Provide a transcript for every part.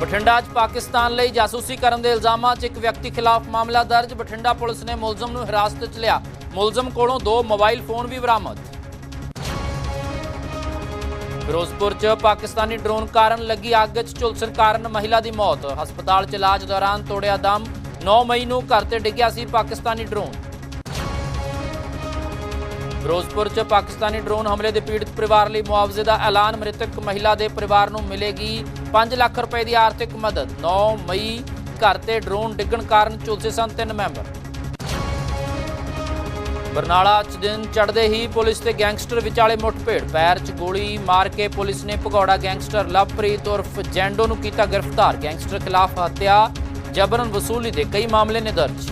ਬਠਿੰਡਾ 'ਚ ਪਾਕਿਸਤਾਨ ਲਈ ਜਾਸੂਸੀ ਕਰਨ ਦੇ ਇਲਜ਼ਾਮਾਂ 'ਚ ਇੱਕ ਵਿਅਕਤੀ ਖਿਲਾਫ ਮਾਮਲਾ ਦਰਜ। ਬਠਿੰਡਾ ਪੁਲਿਸ ਨੇ ਮੁਲਜ਼ਮ ਨੂੰ ਹਿਰਾਸਤ 'ਚ ਲਿਆ। ਮੁਲਜ਼ਮ ਕੋਲੋਂ ਦੋ ਮੋਬਾਈਲ ਫੋਨ ਵੀ ਬਰਾਮਦ। ਫਿਰੋਜ਼ਪੁਰ 'ਚ ਪਾਕਿਸਤਾਨੀ ਡਰੋਨ ਕਾਰਨ ਲੱਗੀ ਅੱਗ 'ਚ ਝੁਲਸਣ ਕਾਰਨ ਮਹਿਲਾ ਦੀ ਮੌਤ। ਹਸਪਤਾਲ 'ਚ ਇਲਾਜ ਦੌਰਾਨ ਤੋੜਿਆ ਦਮ। 9 ਮਈ ਨੂੰ ਘਰ ਤੇ ਡਿੱਗਿਆ ਸੀ ਪਾਕਿਸਤਾਨੀ ਡਰੋਨ। ਫਿਰੋਜ਼ਪੁਰ 'ਚ ਪਾਕਿਸਤਾਨੀ ਡਰੋਨ ਹਮਲੇ ਦੇ ਪੀੜਤ ਪਰਿਵਾਰ ਲਈ ਮੁਆਵਜ਼ੇ ਦਾ ਐਲਾਨ, ਮ੍ਰਿਤਕ ਮਹਿਲਾ ਦੇ ਪਰਿਵਾਰ ਨੂੰ ਮਿਲੇਗੀ 5 ਲੱਖ ਰੁਪਏ ਦੀ ਆਰਥਿਕ ਮਦਦ। 9 ਮਈ, ਘਰ ਤੇ ਡਰੋਨ ਡਿੱਗਣ ਕਾਰਨ ਝੁਲਸੇ ਸਨ ਤਿੰਨ ਮੈਂਬਰ। ਬਰਨਾਲਾ 'ਚ ਦਿਨ ਚੜ੍ਹਦੇ ਹੀ ਪੁਲਿਸ ਤੇ ਗੈਂਗਸਟਰ ਵਿਚਾਲੇ ਮੁੱਠਭੇੜ। ਪੈਰ 'ਚ ਗੋਲੀ ਮਾਰ ਕੇ ਪੁਲਿਸ ਨੇ ਭਗੌੜਾ ਗੈਂਗਸਟਰ ਲਵਪ੍ਰੀਤ ਉਰਫ ਜੈਂਡੋ ਨੂੰ ਕੀਤਾ ਗ੍ਰਿਫਤਾਰ। ਗੈਂਗਸਟਰ ਖਿਲਾਫ ਹੱਤਿਆ, ਜਬਰਨ ਵਸੂਲੀ ਦੇ ਕਈ ਮਾਮਲੇ ਨੇ ਦਰਜ।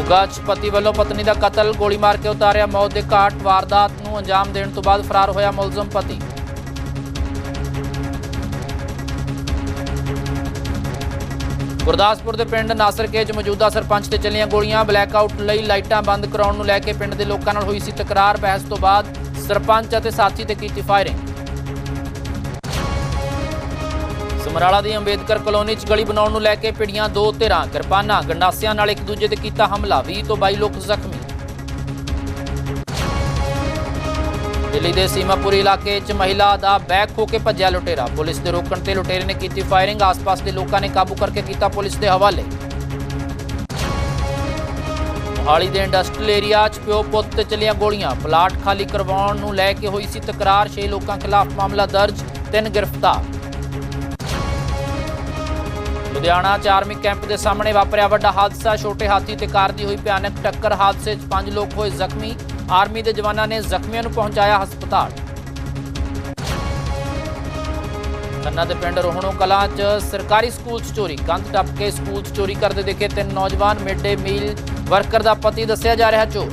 ਮੋਗਾ 'ਚ ਪਤੀ ਵੱਲੋਂ ਪਤਨੀ ਦਾ ਕਤਲ, ਗੋਲੀ ਮਾਰ ਕੇ ਉਤਾਰਿਆ ਮੌਤ ਦੇ ਘਾਟ, ਵਾਰਦਾਤ ਨੂੰ ਅੰਜਾਮ ਦੇਣ ਤੋਂ ਬਾਅਦ ਫਰਾਰ ਹੋਇਆ ਮੁਲਜ਼ਮ ਪਤੀ। ਗੁਰਦਾਸਪੁਰ ਦੇ ਪਿੰਡ ਨਾਸਰਕੇ 'ਚ ਮੌਜੂਦਾ ਸਰਪੰਚ ਤੇ ਚੱਲੀਆਂ ਗੋਲੀਆਂ ਬਲੈਕ ਆਊਟ ਲਈ ਲਾਈਟਾਂ ਬੰਦ ਕਰਾਉਣ ਨੂੰ ਲੈ ਕੇ ਪਿੰਡ ਦੇ ਲੋਕਾਂ ਨਾਲ ਹੋਈ ਸੀ ਤਕਰਾਰ। ਬਹਿਸ ਤੋਂ ਬਾਅਦ ਸਰਪੰਚ ਅਤੇ ਸਾਥੀ ਤੇ ਕੀਤੀ ਫਾਇਰਿੰਗ। ਸਮਰਾਲਾ ਦੀ ਅੰਬੇਦਕਰ ਕਲੋਨੀ 'ਚ ਗਲੀ ਬਣਾਉਣ ਨੂੰ ਲੈ ਕੇ ਪਿੜੀਆਂ ਦੋ ਧਿਰਾਂ, ਕਿਰਪਾਨਾਂ, ਗੰਡਾਸਿਆਂ ਨਾਲ ਇੱਕ ਦੂਜੇ ਤੇ ਕੀਤਾ ਹਮਲਾ 20 ਤੋਂ 22 ਲੋਕ ਜ਼ਖਮੀ। ਦਿੱਲੀ ਦੇ ਸੀਮਾਪੁਰੀ ਇਲਾਕੇ 'ਚ ਮਹਿਲਾ ਦਾ ਬੈਕ ਖੋ ਕੇ ਭੱਜਿਆ ਲੁਟੇਰਾ। ਪੁਲਿਸ ਦੇ ਰੋਕਣ ਤੇ ਲੁਟੇਰੇ ਨੇ ਕੀਤੀ ਫਾਇਰਿੰਗ, ਆਸ-ਪਾਸ ਦੇ ਲੋਕਾਂ ਨੇ ਕਾਬੂ ਕਰਕੇ ਕੀਤਾ ਪੁਲਿਸ ਦੇ ਹਵਾਲੇ। ਮੋਹਾਲੀ ਦੇ ਇੰਡਸਟਰੀਅਲ ਏਰੀਆ 'ਚ ਪਿਓ ਪੁੱਤ ਤੇ ਚੱਲੀਆਂ ਗੋਲੀਆਂ। ਪਲਾਟ ਖਾਲੀ ਕਰਵਾਉਣ ਨੂੰ ਲੈ ਕੇ ਹੋਈ ਸੀ ਤਕਰਾਰ 6 ਲੋਕਾਂ ਖਿਲਾਫ ਮਾਮਲਾ ਦਰਜ, ਤਿੰਨ ਗ੍ਰਿਫਤਾਰ। ਲੁਧਿਆਣਾ 'ਚ ਆਰਮੀ ਕੈਂਪ ਦੇ ਸਾਹਮਣੇ ਵਾਪਰਿਆ ਵੱਡਾ ਹਾਦਸਾ। ਛੋਟੇ ਹਾਥੀ ਤੇ ਕਾਰ ਦੀ ਹੋਈ ਭਿਆਨਕ ਟੱਕਰ। ਹਾਦਸੇ 'ਚ 5 ਲੋਕ ਹੋਏ ਜ਼ਖਮੀ। ਆਰਮੀ ਦੇ ਜਵਾਨਾਂ ਨੇ ਜ਼ਖਮੀਆਂ ਨੂੰ ਪਹੁੰਚਾਇਆ ਹਸਪਤਾਲ। ਖੰਨਾ ਦੇ ਪਿੰਡ ਰੋਹਣੋ ਕਲਾਂ 'ਚ ਸਰਕਾਰੀ ਸਕੂਲ 'ਚ ਚੋਰੀ। ਕੰਧ ਟੱਪ ਕੇ ਸਕੂਲ 'ਚ ਚੋਰੀ ਕਰਦੇ ਦੇਖੇ ਤਿੰਨ ਨੌਜਵਾਨ। ਮਿਡ ਡੇ ਮੀਲ ਵਰਕਰ ਦਾ ਪਤੀ ਦੱਸਿਆ ਜਾ ਰਿਹਾ ਚੋਰ।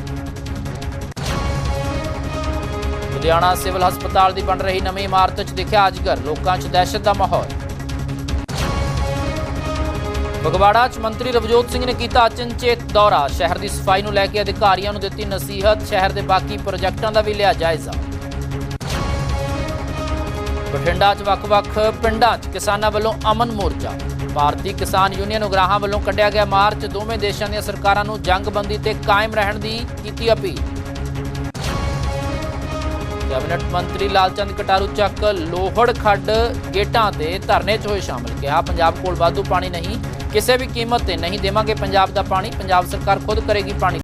ਲੁਧਿਆਣਾ ਸਿਵਲ ਹਸਪਤਾਲ ਦੀ ਬਣ ਰਹੀ ਨਵੀਂ ਇਮਾਰਤ 'ਚ ਦਿਖਿਆ ਅਜਗਰ। ਲੋਕਾਂ 'ਚ ਦਹਿਸ਼ਤ ਦਾ ਮਾਹੌਲ। ਫਗਵਾੜਾ 'ਚ ਮੰਤਰੀ ਰਵਜੋਤ ਸਿੰਘ ਨੇ ਕੀਤਾ ਅਚਨਚੇਤ ਦੌਰਾ। ਸ਼ਹਿਰ ਦੀ ਸਫ਼ਾਈ ਨੂੰ ਲੈ ਕੇ ਅਧਿਕਾਰੀਆਂ ਨੂੰ ਦਿੱਤੀ ਨਸੀਹਤ। ਸ਼ਹਿਰ ਦੇ ਬਾਕੀ ਪ੍ਰੋਜੈਕਟਾਂ ਦਾ ਵੀ ਲਿਆ ਜਾਇਜ਼ਾ। ਬਠਿੰਡਾ 'ਚ ਵੱਖ-ਵੱਖ ਪਿੰਡਾਂ 'ਚ ਕਿਸਾਨਾਂ ਵੱਲੋਂ ਅਮਨ ਮੋਰਚਾ। ਭਾਰਤੀ ਕਿਸਾਨ ਯੂਨੀਅਨ ਉਗਰਾਹਾਂ ਵੱਲੋਂ ਕੱਢਿਆ ਗਿਆ ਮਾਰਚ। ਦੋਵੇਂ ਦੇਸ਼ਾਂ ਦੀਆਂ ਸਰਕਾਰਾਂ ਨੂੰ ਜੰਗਬੰਦੀ ਤੇ ਕਾਇਮ ਰਹਿਣ ਦੀ ਕੀਤੀ ਅਪੀਲ। ਕੈਬਨਿਟ ਮੰਤਰੀ ਲਾਲਚੰਦ ਕਟਾਰੂ ਚੱਕ ਲੋਹੜ ਖੱਡ ਗੇਟਾਂ ਤੇ ਧਰਨੇ 'ਚ ਹੋਏ ਸ਼ਾਮਲ, ਕਿਹਾ ਪੰਜਾਬ ਕੋਲ ਵਾਧੂ ਪਾਣੀ ਨਹੀਂ, ਕਿਸੇ ਵੀ ਕੀਮਤ ਤੇ ਨਹੀਂ ਦੇਵਾਂਗੇ ਪੰਜਾਬ ਦਾ ਪਾਣੀ, ਪੰਜਾਬ ਸਰਕਾਰ ਖੁਦ ਕਰੇਗੀ ਪਾਣੀ